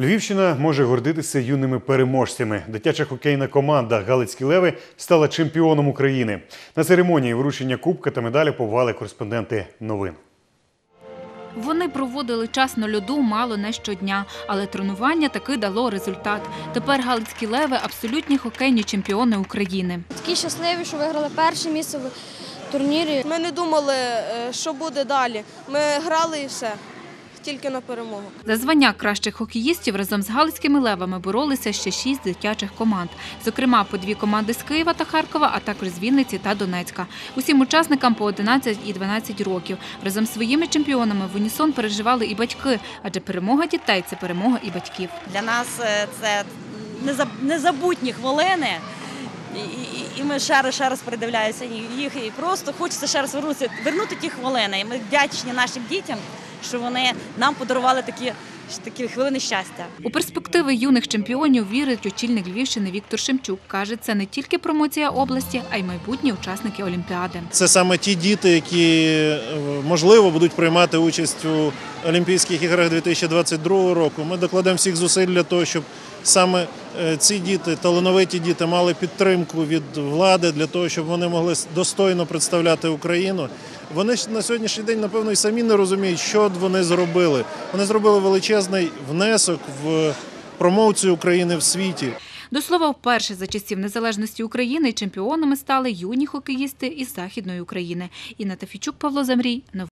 Львівщина може гордитися юними переможцями. Дитяча хокейна команда Галицькі леви стала чемпіоном України. На церемонії вручення кубка та медалі побували кореспонденти новин. Вони проводили час на льоду мало не щодня, але тренування таки дало результат. Тепер галицькі леви абсолютні хокейні чемпіони України. Такі щасливі, що виграли перше місце в турнірі. Ми не думали, е, що буде далі. Ми грали і все, тільки на перемогу. За звання кращих хокеїстів разом з галицькими левами боролися ще шість дитячих команд. Зокрема, по дві команди з Києва та Харкова, а також з Вінниці та Донецька. Усім учасникам по 11 і 12 років. Разом з своїми чемпіонами в унісон переживали і батьки, адже перемога дітей це перемога і батьків. Для нас е, це незаб- незабутні хвилини. І, ми ще раз, ще раз передивляємося їх, і просто хочеться ще раз вернутися, вернути ті хвилини. І ми вдячні нашим дітям, що вони нам подарували такі, такі хвилини щастя. У перспективи юних чемпіонів вірить очільник Львівщини Віктор Шемчук. Каже, це не тільки промоція області, а й майбутні учасники Олімпіади. Це саме ті діти, які е, можливо будуть приймати участь у Олімпійських іграх 2022 року. Ми докладемо всіх зусиль для того, щоб саме ці діти, талановиті діти, мали підтримку від влади для того, щоб вони могли достойно представляти Україну. Вони на сьогоднішній день, напевно, і самі не розуміють, що вони зробили. Вони зробили величезний внесок в промоцію України в світі. До слова, вперше за часів незалежності України чемпіонами стали юні хокеїсти із Західної України. Інна Тафійчук, Павло Замрій.